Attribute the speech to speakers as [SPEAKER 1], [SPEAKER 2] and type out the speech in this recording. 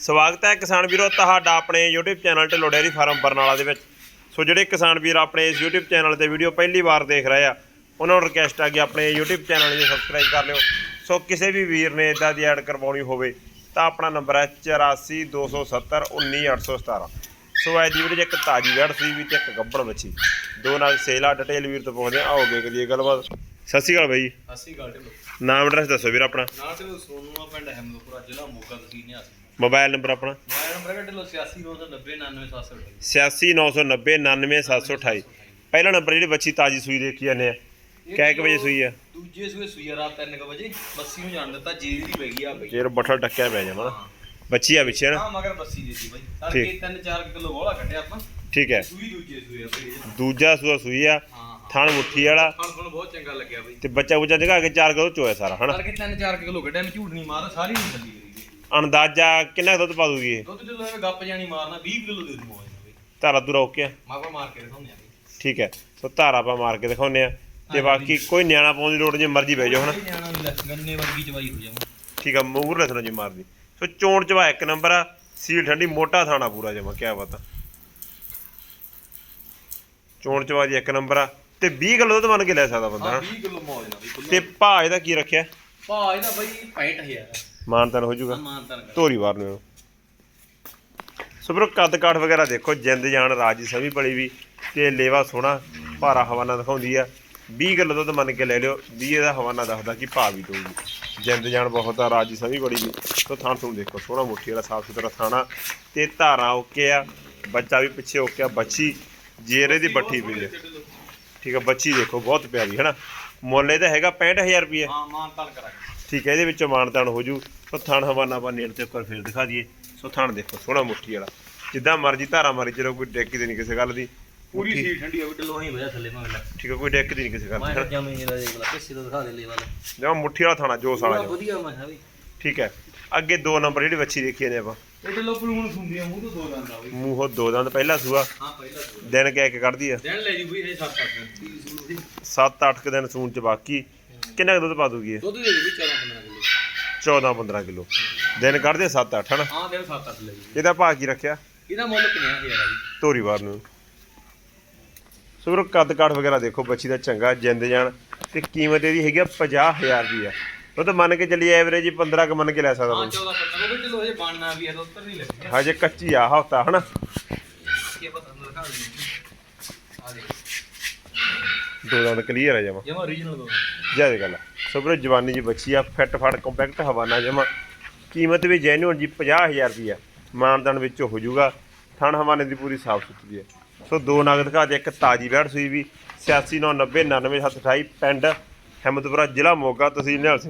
[SPEAKER 1] ਸਵਾਗਤ ਹੈ ਕਿਸਾਨ ਵੀਰੋ, ਤੁਹਾਡਾ ਆਪਣੇ YouTube channel Dhillon dairy farm Barnala ਦੇ ਵਿੱਚ। ਸੋ ਜਿਹੜੇ ਕਿਸਾਨ ਵੀਰ ਆਪਣੇ ਇਸ YouTube ਚੈਨਲ ਤੇ ਵੀਡੀਓ ਪਹਿਲੀ ਵਾਰ ਦੇਖ ਰਹੇ ਆ, ਉਹਨਾਂ ਨੂੰ ਰਿਕਵੈਸਟ ਆ ਕਿ ਆਪਣੇ YouTube ਚੈਨਲ ਨੂੰ ਸਬਸਕ੍ਰਾਈਬ ਕਰ ਲਿਓ। ਸੋ ਕਿਸੇ ਵੀ ਵੀਰ ਨੇ ਇਦਾਂ ਦੀ ਐਡ ਕਰਵਾਉਣੀ ਹੋਵੇ, ਤਾਂ ਆਪਣਾ ਨੰਬਰ ਹੈ 8427191817 ਸੋ ਅੱਜ ਦੀ ਵੀਡੀਓ 'ਚ ਇੱਕ ਤਾਜੀ ਵੈੜ ਸੀ ਵੀ ਤੇ ਇੱਕ ਗੱਬੜ ਬੱਚੀ ਦੋ ਨਾਲ ਸੇਲਾ ਡਿਟੇਲ ਵੀਰ ਤੋਂ ਪੁੱਛਦੇ ਆ ਆਓਗੇ ਕਰੀਏ ਗੱਲਬਾਤ। ਸਤਿ ਸ਼੍ਰੀ ਅਕਾਲ ਬਾਈ
[SPEAKER 2] ਅਸੀਂ ਗੱਲ ਢਿੱਲੋਂ।
[SPEAKER 1] ਨਾਮ ਐਡਰੈਸ ਦੱਸੋ ਵੀਰ ਆਪਣਾ।
[SPEAKER 2] ਨਾਲ ਢਿੱਲੋਂ ਸੋਨੂਆ ਪਿੰਡ ਅਹਿਮਦਪੁਰਾ ਜ਼ਿਲ੍ਹਾ ਮੋਗਾ ਤਹਿਸੀਲ ਨਿਆਸੀ
[SPEAKER 1] ਮੋਬਾਈਲ ਨੰਬਰ ਆਪਣਾ।
[SPEAKER 2] ਮੋਬਾਈਲ ਨੰਬਰ ਹੈ ਢਿੱਲੋਂ 8699099728
[SPEAKER 1] 8699090728 ਪਹਿਲਾ ਨੰਬਰ ਜਿਹੜੀ ਬੱਚੀ ਤਾਜੀ ਸੂਈ ਦੇਖੀ ਜਾਂਦੇ ਆ ਕਿਹ ਕੁ ਵਜੇ ਸੂਈ ਆ?
[SPEAKER 2] ਦੂਜੇ ਸੂਏ ਸੂਈ ਆ ਰਾਤ 3 ਵਜੇ। ਬੱਸੀ ਨੂੰ ਜਾਣ ਦਿੱਤਾ ਜੀਰੀ ਦੀ ਪੈ ਗਈ ਆ ਬਈ।
[SPEAKER 1] ਜੇਰ ਬੱਠਾ ਟੱਕਿਆ ਪੈ
[SPEAKER 2] ਹਾਂ।
[SPEAKER 1] ਬੱਚੀ ਆ ਵਿੱਚ ਹੈ ਨਾ।
[SPEAKER 2] ਹਾਂ ਮਗਰ ਬੱਸੀ ਦੇ ਸੀ ਬਈ। ਤੜਕੇ
[SPEAKER 1] ਠੀਕ।
[SPEAKER 2] 3-4 ਕਿਲੋ ਗੋਲਾ ਕੱਢਿਆ ਆਪਾਂ।
[SPEAKER 1] ਠੀਕ ਹੈ।
[SPEAKER 2] ਸੂਈ ਦੂਜੇ ਆ
[SPEAKER 1] ਸੂਆ ਸੂਈ ਆ
[SPEAKER 2] ਹਾਂ
[SPEAKER 1] ਥਣ ਮੁੱਠੀ ਵਾਲਾ।
[SPEAKER 2] ਬਹੁਤ ਚੰਗਾ ਲੱਗਿਆ
[SPEAKER 1] ਤੇ ਬੱਚਾ ਬੁੱਚਾ ਜਗਾ ਕੇ ਚਾਰ ਕਿਲੋ ਚੋਇਆ ਸਾਰਾ ਹਨਾ?
[SPEAKER 2] ਤੜਕੇ 3-4 ਕਿਲੋ ਕੱਢਿਆ ਮੈਂ ਝੂਠ ਨਹੀਂ ਮਾਰਦਾ ਸਾਰੀ ਨਹੀਂ ਥੱਲੀ ਕਰੀ
[SPEAKER 1] ਅੰਦਾਜ਼ਾ ਕਿੰਨਾ ਕੁ ਦੁੱਧ ਪਾ ਦੂਗੀ ਇਹ?
[SPEAKER 2] ਦੁੱਧ ਢਿੱਲੋਂ ਐਵੇਂ ਗੱਪ ਜਾਣੀ ਮਾਰਨਾ 20 ਕਿਲੋ ਦੇ ਦੂੰ ਬਈ।
[SPEAKER 1] ਧਾਰਾ ਦੂਰਾ ਓਕੇ ਆ?
[SPEAKER 2] ਮਾਪਾ ਮਾਰ ਕੇ ਦਿਖਾਉਂਦੇ ਆ
[SPEAKER 1] ਠੀਕ ਹੈ ਸੋ ਧਾਰਾ ਆਪਾਂ ਮਾਰ ਕੇ ਦਿਖਾਉਂਦੇ ਆ ਤੇ ਬਾਕੀ ਕੋਈ ਨਿਆਣਾ ਪਾਉਣ ਦੀ ਲੋੜ ਜੇ ਮਰਜ਼ੀ ਬਹਿ ਜਾਓ ਹਨਾ?
[SPEAKER 2] ਕੋਈ ਨਿਆਣਾ ਨਹੀਂ ਲੱਗ ਗੰਨੇ ਵਰਗੀ ਚਵਾਈ ਹੋ ਜਾਵਾਂ।
[SPEAKER 1] ਠੀਕ ਆ ਮੂਰ ਰਸਣਾ ਜੀ ਮਾਰਦੀ। ਸੋ ਚੋਣ ਚਵਾ ਇੱਕ ਨੰਬਰ ਆ ਸੀਲ ਠੰਡੀ ਮੋਟਾ ਥਾਣਾ ਪੂਰਾ ਜਮਾ ਕਿਆ ਬਾਤ ਆ। ਚੋਣ ਚਵਾ ਦੀ ਇੱਕ ਨੰਬਰ ਆ। ਤੇ 20 ਕਿਲੋ ਦੁੱਧ ਮੰਨ ਕੇ ਲੈ ਸਕਦਾ ਬੰਦਾ
[SPEAKER 2] ਹਾਂ
[SPEAKER 1] ਹਨਾ?
[SPEAKER 2] 20 ਕਿਲੋ ਮੌਜ ਨਾ ਬਈ ਖੁੱਲ੍ਹਾ।
[SPEAKER 1] ਤੇ ਭਾਅ ਇਹਦਾ ਕੀ ਰੱਖਿਆ?
[SPEAKER 2] ਭਾਅ ਇਹਦਾ ਬਈ 65000
[SPEAKER 1] ਮਾਨਤਨ ਹੋ ਜਾਊਗਾ
[SPEAKER 2] ਮਾਨਤਨ
[SPEAKER 1] ਧੋਰੀ ਵਾਰ ਨੂੰ। ਸੋ ਬਰੋ ਕੱਦ ਕਾਠ ਵਗੈਰਾ ਦੇਖੋ ਜਿੰਦ ਜਾਨ ਰਾਜੀ ਸਮੀ ਬੜੀ ਵੀ ਤੇ ਲੇਵਾ ਸੋਹਣਾ ਭਾਰਾ ਹਵਾਨਾ ਦਿਖਾਉਂਦੀ ਆ। 20 ਕਿਲੋ ਦੁੱਧ ਮੰਨ ਕੇ ਲੈ ਲਿਓ 20 ਇਹਦਾ ਹਵਾਨਾ ਦੱਸਦਾ ਕਿ ਭਾਅ ਵੀ ਦਊਗੀ। ਜਿੰਦ ਜਾਨ ਬਹੁਤ ਆ ਰਾਜੀ ਸਮੀ ਬੜੀ ਵੀ। ਸੋ ਥਾਣ ਤੁਹਾਨੂੰ ਦੇਖੋ ਸੋਹਣਾ ਮੁੱਠੀ ਵਾਲਾ ਸਾਫ਼ ਸੁਥਰਾ ਥਾਣਾ ਤੇ ਧਾਰਾਂ ਓਕੇ ਆ ਬੱਚਾ ਵੀ ਪਿੱਛੇ ਓਕੇ ਆ ਬੱਚੀ ਜੇਰੇ ਦੀ ਬੱਠੀ ਪਈ ਹੈ। ਠੀਕ ਆ ਬੱਚੀ ਦੇਖੋ ਬਹੁਤ ਪਿਆਰੀ ਹੈ ਨਾ? ਮੁੱਲ ਇਹਦਾ ਹੈਗਾ 65000 ਰੁਪਏ
[SPEAKER 2] ਹਾਂ ਮਾਨਤਨ ਕਰਾਂਗੇ।
[SPEAKER 1] ਠੀਕ ਹੈ ਇਹਦੇ ਵਿੱਚੋਂ ਮਾਨਤਾਨ ਹੋ ਜੂ। ਸੋ ਥਣ ਹਵਾਨਾ ਆਪਾਂ ਨੇੜ ਤੇ ਉੱਪਰ ਫੇਰ ਦਿਖਾ ਦਈਏ। ਸੋ ਥਣ ਦੇਖੋ ਸੋਹਣਾ ਮੁੱਠੀ ਵਾਲਾ। ਜਿੱਦਾਂ ਮਰਜ਼ੀ ਧਾਰਾ ਮਾਰੀ ਚਲੋ ਕੋਈ ਡੈਕ ਦੀ ਨਹੀਂ ਕਿਸੇ ਗੱਲ ਦੀ।
[SPEAKER 2] ਪੂਰੀ ਸੀ ਠੰਡੀ ਆ ਵੀ ਢਿੱਲੋਂ ਹੀ ਵਜਾ ਥੱਲੇ ਮੈਂ ਲੈ
[SPEAKER 1] ਠੀਕ ਹੈ ਕੋਈ ਡੈਕ ਦੀ ਨਹੀਂ ਕਿਸੇ ਗੱਲ
[SPEAKER 2] ਮੈਂ
[SPEAKER 1] ਦੀ
[SPEAKER 2] ਜਮੇ ਇਹਦਾ ਦੇਖ ਲਾ ਕਿਸੇ ਤੋਂ ਦਿਖਾ ਦੇ ਲੈ। ਵਾਲਾ
[SPEAKER 1] ਜਿਵੇਂ ਮੁੱਠੀ ਵਾਲਾ ਥਾਣਾ ਜੋਸ ਵਾਲਾ ਜਿਹਾ।
[SPEAKER 2] ਵਧੀਆ ਮੈਂ ਵੀ।
[SPEAKER 1] ਠੀਕ ਹੈ ਅੱਗੇ ਦੋ ਨੰਬਰ ਜਿਹੜੀ ਵੱਛੀ ਦੇਖੀ ਨੇ ਆਪਾਂ।
[SPEAKER 2] ਇਹ ਪਲੂਣ ਆ ਮੂੰਹ ਤੋਂ ਦੋ ਦੰਦ ਆ ਬਈ।
[SPEAKER 1] ਮੂੰਹੋਂ ਦੋ ਦੰਦ ਪਹਿਲਾ ਸੂਆ।
[SPEAKER 2] ਹਾਂ ਪਹਿਲਾ ਸੂਆ।
[SPEAKER 1] ਦਿਨ ਕੇ ਕੱਢਦੀ ਆ?
[SPEAKER 2] ਦਿਨ ਲੈ ਜੀ ਬਈ ਇਹ 7 8 ਦਿਨ। 30 ਦੀ
[SPEAKER 1] 7-8 ਕੁ ਦਿਨ ਸੂਣ ਚ ਬਾਕੀ। ਕਿੰਨਾ ਕੁ ਦੁੱਧ ਪਾ ਦੂਗੀ ਇਹ?
[SPEAKER 2] ਦੁੱਧ ਦੇ ਦੇ ਵੀ 14 15 ਕਿਲੋ
[SPEAKER 1] 14-15 ਕਿਲੋ। ਦਿਨ ਕੱਢਦੇ 7-8 ਹਨਾ?
[SPEAKER 2] ਹਾਂ ਦਿਨ 7 8 ਲੈ ਜੀ।
[SPEAKER 1] ਇਹਦਾ ਭਾਅ ਕੀ ਰੱਖਿਆ?
[SPEAKER 2] ਇਹਦਾ ਮੁੱਲ 50000 ਆ ਜੀ
[SPEAKER 1] ਧੋਰੀ ਵਾਰ ਨੂੰ। ਸੋ ਵੀਰੋ ਕੱਦ ਕਾਠ ਵਗੈਰਾ ਦੇਖੋ ਬੱਚੀ ਦਾ ਚੰਗਾ ਜਿੰਦ ਜਾਣ ਤੇ ਕੀਮਤ ਇਹਦੀ ਹੈਗੀ ਆ 50000 ਰੁਪਈਆ। ਉਹ ਤਾਂ ਮੰਨ ਕੇ ਚੱਲੀ ਐਵਰੇਜ ਹੀ 15 ਕ ਮੰਨ ਕੇ ਲੈ ਸਕਦਾ
[SPEAKER 2] ਹਾਂ
[SPEAKER 1] ਬੰਦਾ।
[SPEAKER 2] 14 15 ਵੀ ਢਿੱਲੋਂ ਇਹ ਬਣਨਾ ਵੀ ਹੈ ਤਾਂ ਉੱਤਰ ਨਹੀਂ ਲੱਗਿਆ
[SPEAKER 1] ਹਜੇ ਕੱਚੀ ਆ ਹਫਤਾ ਹਨਾ?
[SPEAKER 2] ਕੀ ਪਤਾ ਅੰਦਰ ਦੇ ਆ ਦੇ
[SPEAKER 1] ਦੋ ਦੰਦ ਕਲੀਅਰ ਆ ਜਮਾ।
[SPEAKER 2] ਜਮਾ ਦੋ
[SPEAKER 1] ਗੱਲ ਆ। ਜਵਾਨੀ ਜੀ ਬੱਚੀ ਆ ਫਿੱਟ ਫੜ ਕੰਪੈਕਟ ਹਵਾਨਾ ਜਮਾ। ਕੀਮਤ ਵੀ ਜੈਨੂਅਨ ਜੀ 50000 ਰੁਪਈਆ। ਮਾਨਦਾਨ ਵਿੱਚ ਹੋ ਜਾਊਗਾ ਥਣ ਹਵਾਨੇ ਦੀ ਪੂਰੀ ਸਾਫ਼ ਸੁਥਰੀ ਹੈ ਸੋ ਦੋ ਨਗ ਦਿਖਾ ਦੇ ਇੱਕ ਤਾਜੀ ਵੈੜ ਸੂਈ ਵੀ। 8690999728 ਪਿੰਡ ਹਿੰਮਤਪੁਰਾ ਜ਼ਿਲ੍ਹਾ ਮੋਗਾ ਤਹਿਸੀਲ ਨਿਹਾਲ ਸਿੰਘ।